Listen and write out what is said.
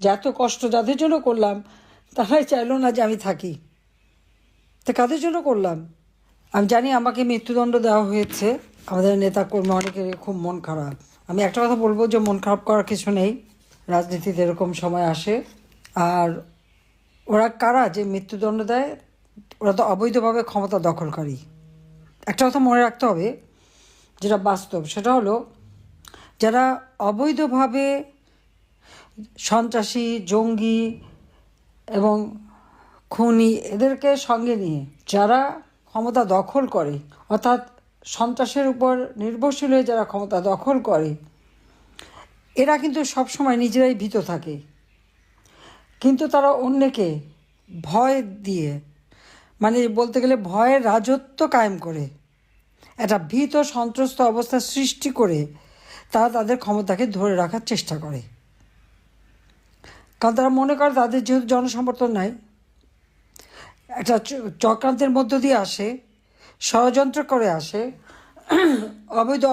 যে এত কষ্ট যাদের জন্য করলাম, তারাই চাইলো না যে আমি থাকি। তো কাদের জন্য করলাম? আমি জানি আমাকে মৃত্যুদণ্ড দেওয়া হয়েছে। আমাদের নেতা কর্মী অনেকের খুব মন খারাপ। আমি একটা কথা বলব যে মন খারাপ করার কিছু নেই। রাজনীতিতে এরকম সময় আসে। আর ওরা কারা যে মৃত্যুদণ্ড দেয়, ওরা তো অবৈধভাবে ক্ষমতা দখলকারী। একটা কথা মনে রাখতে হবে, যেটা বাস্তব, সেটা হলো যারা অবৈধভাবে সন্ত্রাসী, জঙ্গি এবং খুনি এদেরকে সঙ্গে নিয়ে যারা ক্ষমতা দখল করে, অর্থাৎ সন্ত্রাসের উপর নির্ভরশীল হয়ে যারা ক্ষমতা দখল করে, এরা কিন্তু সবসময় নিজেরাই ভীত থাকে। কিন্তু তারা অন্যকে ভয় দিয়ে মানে বলতে গেলে ভয়ের রাজত্ব কায়েম করে, একটা ভীত সন্ত্রস্ত অবস্থা সৃষ্টি করে তারা তাদের ক্ষমতাকে ধরে রাখার চেষ্টা করে। কারণ তারা মনে করে তাদের যেহেতু জনসমর্থন নাই, একটা চক্রান্তের মধ্য দিয়ে আসে, ষড়যন্ত্র করে আসে, অবৈধ